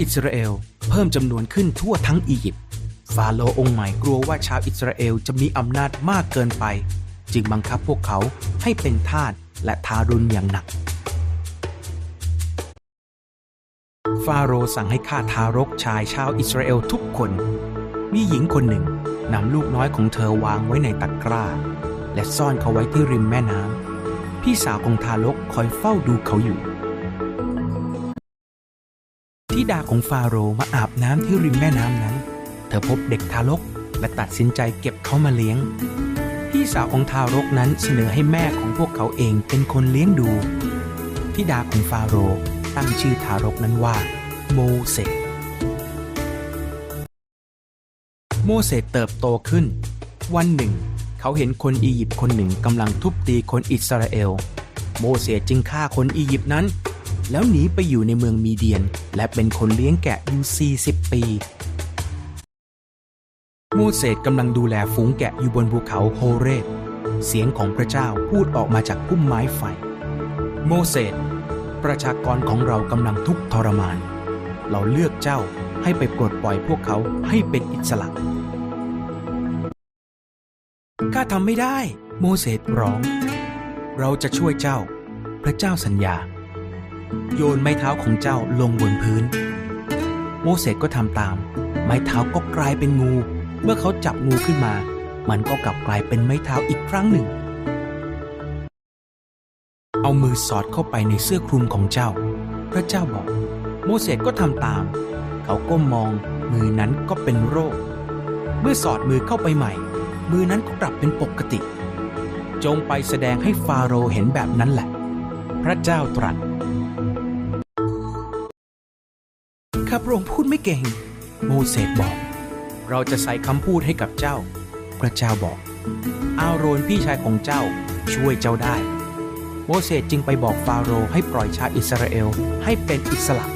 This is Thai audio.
อิสราเอลเพิ่มจำนวนขึ้นทั่วทั้งอียิปต์ฟาโรห์องค์ใหม่กลัวว่าชาวอิสราเอลจะมีอำนาจมากเกินไป จึงบังคับพวกเขาให้เป็นทาสและทารุณอย่างหนัก ฟาโรห์สั่งให้ฆ่าทารกชายชาวอิสราเอลทุกคน มีหญิงคนหนึ่งนำลูกน้อยของเธอวางไว้ในตะกร้า และซ่อนเขาไว้ที่ริมแม่น้ำพี่สาวของทารกคอยเฝ้าดูเขาอยู่ ดาของฟาโรห์มาอาบน้ำที่ริมแม่น้ำนั้น เธอพบเด็กทารกและตัดสินใจเก็บเขามาเลี้ยง พี่สาวของทารกนั้นเสนอให้แม่ของพวกเขาเองเป็นคนเลี้ยงดูธิดาของฟาโรห์ตั้งชื่อทารกนั้นว่า โมเสสโมเสสเติบโตขึ้น วันหนึ่ง เขาเห็นคนอียิปต์คนหนึ่งกำลังทุบตีคนอิสราเอล โมเสสจึงฆ่าคนอียิปต์นั้น แล้วหนีไปอยู่ในเมืองมีเดียน และเป็นคนเลี้ยงแกะอยู่ 40 ปีโมเสสกำลังดูแลฝูงแกะอยู่บนภูเขาโฮเรบเสียงของพระเจ้าพูดออกมาจากพุ่มไม้ไฟ โมเสสประชากรของเรากำลังทุกข์ทรมาน เราเลือกเจ้าให้ไปปลดปล่อยพวกเขาให้เป็นอิสระข้าทำไม่ได้ โมเสสร้อง เราจะช่วยเจ้า พระเจ้าสัญญา โยนไม้เท้าของเจ้าลงบนพื้น โมเสสก็ทำตาม ไม้เท้าก็กลายเป็นงู เมื่อเขาจับงูขึ้นมา มันก็กลับกลายเป็นไม้เท้าอีกครั้งหนึ่ง เอามือสอดเข้าไปในเสื้อคลุมของเจ้า พระเจ้าบอก โมเสสก็ทำตาม เขาก้มมอง มือนั้นก็เป็นโรค เมื่อสอดมือเข้าไปใหม่ มือนั้นก็กลับเป็นปกติ จงไปแสดงให้ฟาโรห์เห็นแบบนั้นแหละ พระเจ้าตรัส ข้าพระองค์พูดไม่เก่ง โมเสสบอก เราจะใส่คำพูดให้กับเจ้า พระเจ้าบอก อาโรนพี่ชายของเจ้าช่วยเจ้าได้ โมเสสจึงไปบอกฟาโรห์ให้ปล่อยชาวอิสราเอลให้เป็นอิสระ